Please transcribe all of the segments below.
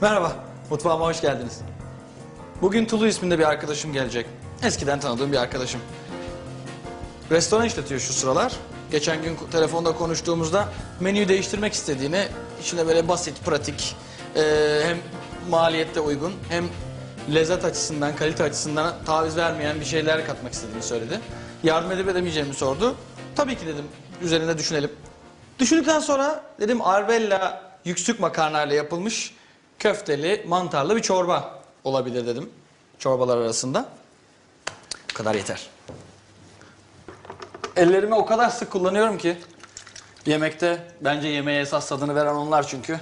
Merhaba, mutfağıma hoş geldiniz. Bugün Tulu isminde bir arkadaşım gelecek. Eskiden tanıdığım bir arkadaşım. Restoran işletiyor şu sıralar. Geçen gün telefonda konuştuğumuzda menüyü değiştirmek istediğini, içine böyle basit, pratik, e, hem maliyette uygun hem lezzet açısından, kalite açısından taviz vermeyen bir şeyler katmak istediğini söyledi. Yardım edip edemeyeceğimi sordu. Tabii ki dedim, üzerinde düşünelim. Düşündükten sonra dedim Arbella yüksük makarnayla yapılmış köfteli, mantarlı bir çorba olabilir dedim. Çorbalar arasında. Bu kadar yeter. Ellerimi o kadar sık kullanıyorum ki yemekte bence yemeğe esas tadını veren onlar çünkü.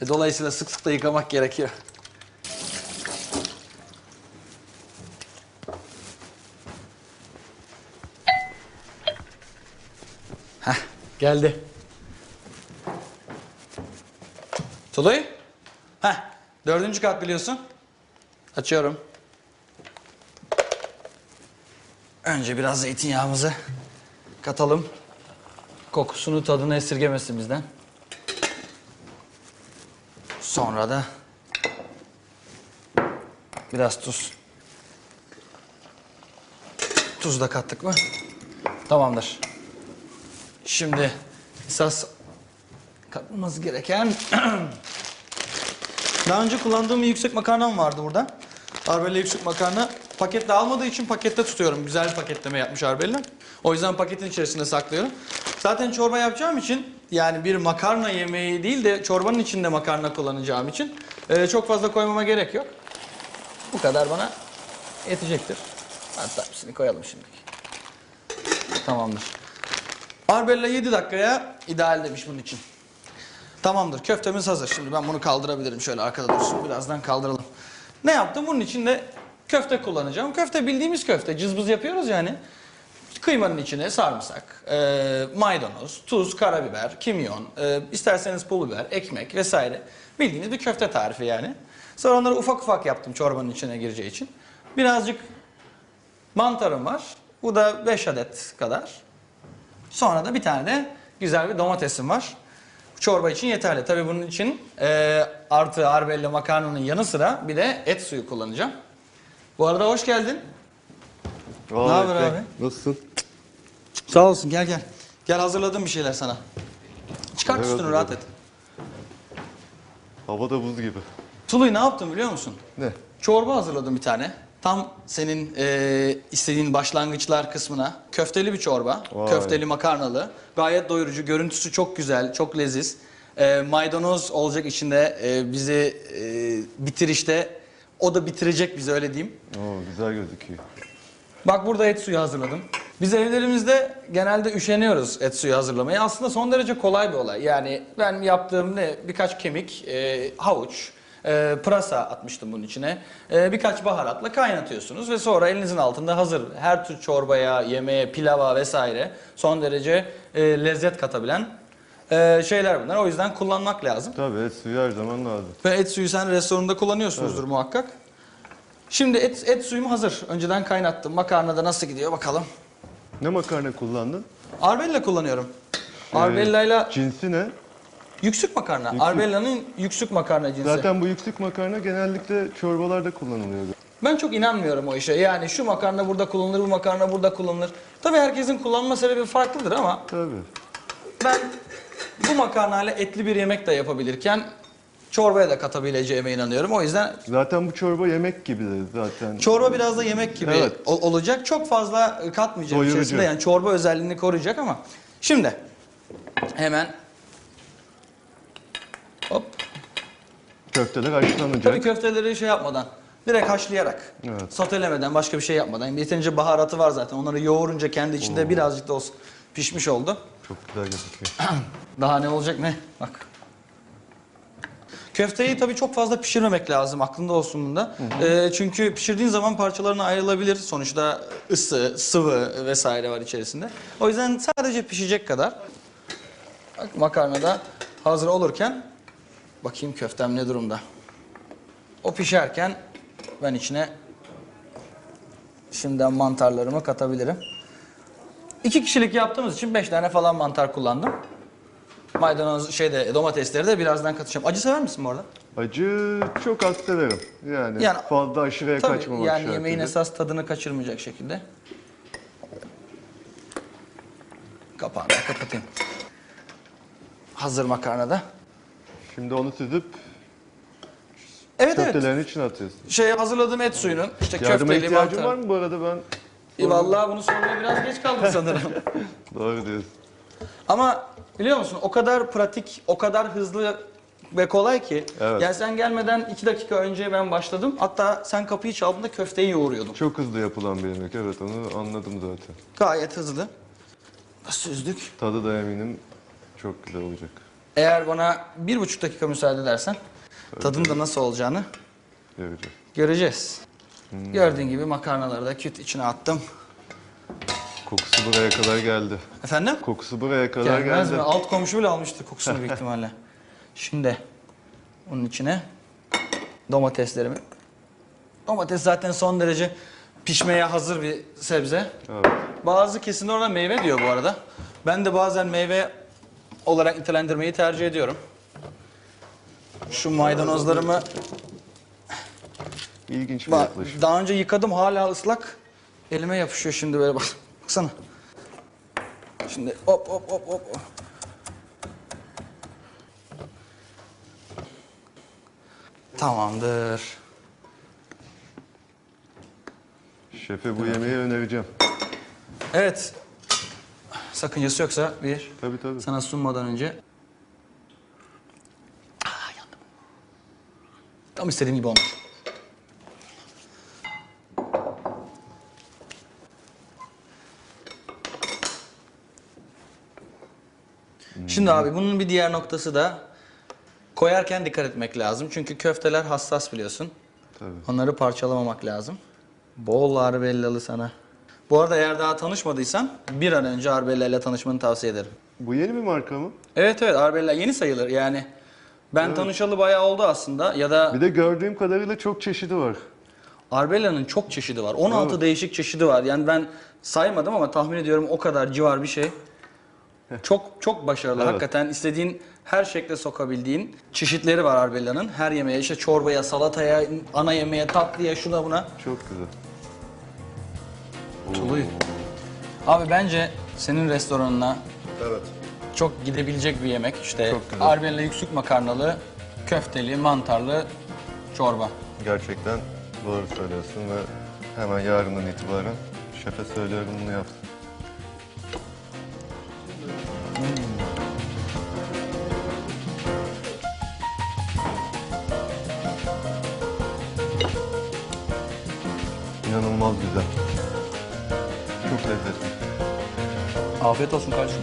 E, dolayısıyla sık sık da yıkamak gerekiyor. Heh, geldi. Tuluy? Dördüncü kat biliyorsun. Açıyorum. Önce biraz zeytinyağımızı katalım. Kokusunu, tadını esirgemesin bizden. Sonra da biraz tuz. Tuz da kattık mı? Tamamdır. Şimdi esas katılması gereken daha önce kullandığım bir yüksek makarnam vardı burada. Arbella yüksek makarna. Pakette almadığı için pakette tutuyorum. Güzel bir paketleme yapmış Arbella. O yüzden paketin içerisinde saklıyorum. Zaten çorba yapacağım için yani bir makarna yemeği değil de çorbanın içinde makarna kullanacağım için e, çok fazla koymama gerek yok. Bu kadar bana yetecektir. Hatta hepsini koyalım şimdi. Tamamdır. Arbella 7 dakikaya ideal demiş bunun için. Tamamdır köftemiz hazır. Şimdi ben bunu kaldırabilirim şöyle arkada dursun. Birazdan kaldıralım. Ne yaptım? Bunun için de köfte kullanacağım. Köfte bildiğimiz köfte. Cızbız yapıyoruz yani. Kıymanın içine sarımsak, e, maydanoz, tuz, karabiber, kimyon, e, isterseniz pul biber, ekmek vesaire. Bildiğiniz bir köfte tarifi yani. Sonra onları ufak ufak yaptım çorbanın içine gireceği için. Birazcık mantarım var. Bu da 5 adet kadar. Sonra da bir tane de güzel bir domatesim var. Çorba için yeterli. Tabii bunun için e, artı arbella makarnanın yanı sıra bir de et suyu kullanacağım. Bu arada hoş geldin. Vay Ne haber be. abi? Nasılsın? Sağ olsun gel gel. Gel hazırladım bir şeyler sana. Çıkart Evet, üstünü rahat et. hazırladım. Havada buz gibi. Tulu'yu ne yaptım biliyor musun? Ne? Çorba hazırladım bir tane. Tam senin e, istediğin başlangıçlar kısmına. Köfteli bir çorba. Vay. Köfteli makarnalı. Gayet doyurucu. Görüntüsü çok güzel, çok leziz. E, maydanoz olacak içinde e, bizi e, bitirişte. O da bitirecek bizi öyle diyeyim. Oo, güzel gözüküyor. Bak burada et suyu hazırladım. Biz evlerimizde genelde üşeniyoruz et suyu hazırlamaya. Aslında son derece kolay bir olay. Yani ben yaptığım ne birkaç kemik, e, havuç, e, pırasa atmıştım bunun içine. E, birkaç baharatla kaynatıyorsunuz ve sonra elinizin altında hazır her tür çorbaya, yemeğe, pilava vesaire son derece e, lezzet katabilen e, şeyler bunlar. O yüzden kullanmak lazım. Tabii et suyu her zaman lazım. Ve et suyu sen restoranında kullanıyorsunuzdur muhakkak. Şimdi et, et suyum hazır. Önceden kaynattım. Makarnada nasıl gidiyor bakalım. Ne makarna kullandın? Arbella kullanıyorum. Ee, Arbella'yla Cinsi ne? Yüksük makarna. yüksük. Arbella'nın yüksük makarna cinsi. Zaten bu yüksek makarna genellikle çorbalarda kullanılıyor. Ben çok inanmıyorum o işe. Yani şu makarna burada kullanılır, bu makarna burada kullanılır. Tabii herkesin kullanma sebebi farklıdır ama Tabii. ben bu makarnayla etli bir yemek de yapabilirken çorbaya da katabileceğime inanıyorum. O yüzden Zaten bu çorba yemek gibi de zaten. Çorba biraz da yemek gibi Evet. ol- olacak. Çok fazla katmayacağım Doyurucu. içerisinde. Yani çorba özelliğini koruyacak ama. Şimdi hemen hop. Köfteler haşlanacak. Tabii köfteleri şey yapmadan direkt haşlayarak, Evet. sotelemeden, başka bir şey yapmadan. Yeterince baharatı var zaten. Onları yoğurunca kendi içinde birazcık da olsun pişmiş oldu. Çok güzel gözüküyor. Daha ne olacak ne? Bak. Köfteyi tabii çok fazla pişirmemek lazım. Aklında olsun bunda. Ee, çünkü pişirdiğin zaman parçalarına ayrılabilir. Sonuçta ısı, sıvı vesaire var içerisinde. O yüzden sadece pişecek kadar. Bak makarna da hazır olurken bakayım köftem ne durumda. O pişerken ben içine şimdiden mantarlarımı katabilirim. İki kişilik yaptığımız için beş tane falan mantar kullandım. Maydanoz şeyde domatesleri de birazdan katacağım. Acı sever misin bu arada? Acı çok az severim. Yani, Yani- fazla aşırıya Tabii kaçmamak yani şartıyla. yemeğin esas tadını kaçırmayacak şekilde. Kapağını kapatayım. Hazır makarna da. Şimdi onu süzüp Evet evet. köftelerin içine atıyorsun. Şey hazırladığım et suyunun işte Yardıma köfteli ihtiyacın mantar. var mı bu arada ben? E, vallahi bunu sormaya biraz geç kaldım sanırım. Doğru diyorsun. Ama biliyor musun o kadar pratik, o kadar hızlı ve kolay ki. Evet. Yani sen gelmeden iki dakika önce ben başladım. Hatta sen kapıyı çaldığında köfteyi yoğuruyordum. Çok hızlı yapılan bir yemek. Evet onu anladım zaten. Gayet hızlı. Süzdük. Tadı da eminim çok güzel olacak. Eğer bana bir buçuk dakika müsaade edersen tadın da nasıl olacağını Göreceğiz. göreceğiz. Hmm. Gördüğün gibi makarnaları da küt içine attım. Kokusu buraya kadar geldi. Efendim? Kokusu buraya kadar Gelmez geldi. mi? Alt komşu bile almıştır kokusunu büyük ihtimalle. Şimdi bunun içine domateslerimi. Domates zaten son derece pişmeye hazır bir sebze. Evet. Bazı kesimler ona meyve diyor bu arada. Ben de bazen meyve olarak nitelendirmeyi tercih ediyorum. Şu maydanozlarımı İlginç bir Bak, yaklaşım. daha önce yıkadım hala ıslak. Elime yapışıyor şimdi böyle bak. Baksana. Şimdi hop hop hop hop. Tamamdır. Şefe bu yemeği önereceğim. Evet. Sakıncası yoksa bir Tabii tabii. sana sunmadan önce. Aa yandım. Tam istediğim gibi olmuş. Şimdi abi bunun bir diğer noktası da koyarken dikkat etmek lazım. Çünkü köfteler hassas biliyorsun. Tabii. Onları parçalamamak lazım. Bol arbellalı sana. Bu arada eğer daha tanışmadıysan bir an önce arbella ile tanışmanı tavsiye ederim. Bu yeni bir marka mı? Evet evet arbella yeni sayılır yani. Ben tanışalı bayağı oldu aslında ya da Bir de gördüğüm kadarıyla çok çeşidi var. arbellanın çok çeşidi var. 16 Evet. değişik çeşidi var. Yani ben saymadım ama tahmin ediyorum o kadar civar bir şey. Çok çok başarılı. Evet. Hakikaten istediğin her şekle sokabildiğin çeşitleri var arbellanın. Her yemeğe işte çorbaya, salataya, ana yemeğe, tatlıya, şuna buna. Çok güzel. Tuluy. Abi bence senin restoranına Evet. çok gidebilecek bir yemek. İşte Çok güzel. arbella yüksük makarnalı, köfteli, mantarlı çorba. Gerçekten doğru söylüyorsun ve hemen yarından itibaren şefe söylüyorum bunu yapsın. İnanılmaz güzel. Afiyet olsun kardeşim.